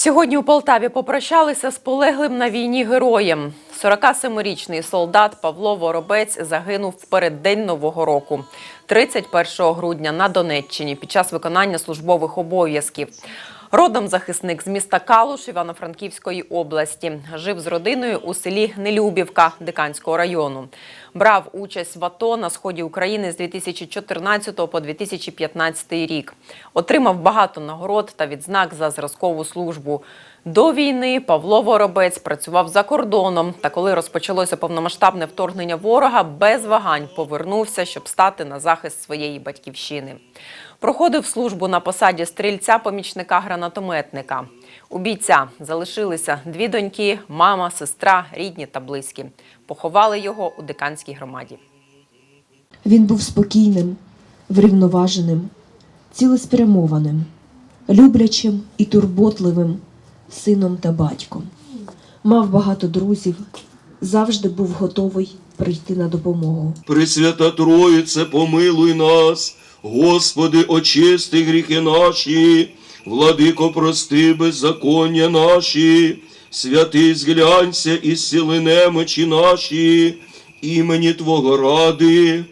Сьогодні у Полтаві попрощалися з полеглим на війні героєм. 47-річний солдат Павло Воробець загинув в переддень Нового року, 31 грудня на Донеччині під час виконання службових обов'язків. Родом захисник з міста Калуш Івано-Франківської області. Жив з родиною у селі Нелюбівка Диканського району. Брав участь в АТО на сході України з 2014 по 2015 рік. Отримав багато нагород та відзнак за зразкову службу. До війни Павло Воробець працював за кордоном. Та коли розпочалося повномасштабне вторгнення ворога, без вагань повернувся, щоб стати на захист своєї батьківщини. Проходив службу на посаді стрільця-помічника гранатометника. У бійця залишилися дві доньки, мама, сестра, рідні та близькі. Поховали його у диканській громаді. Він був спокійним, врівноваженим, цілеспрямованим, люблячим і турботливим сином та батьком. Мав багато друзів, завжди був готовий прийти на допомогу. Пресвята Троїце, помилуй нас, Господи, очисти гріхи наші, владико, прости беззаконня наші, святий зглянься і сили немочі наші, імені Твого ради,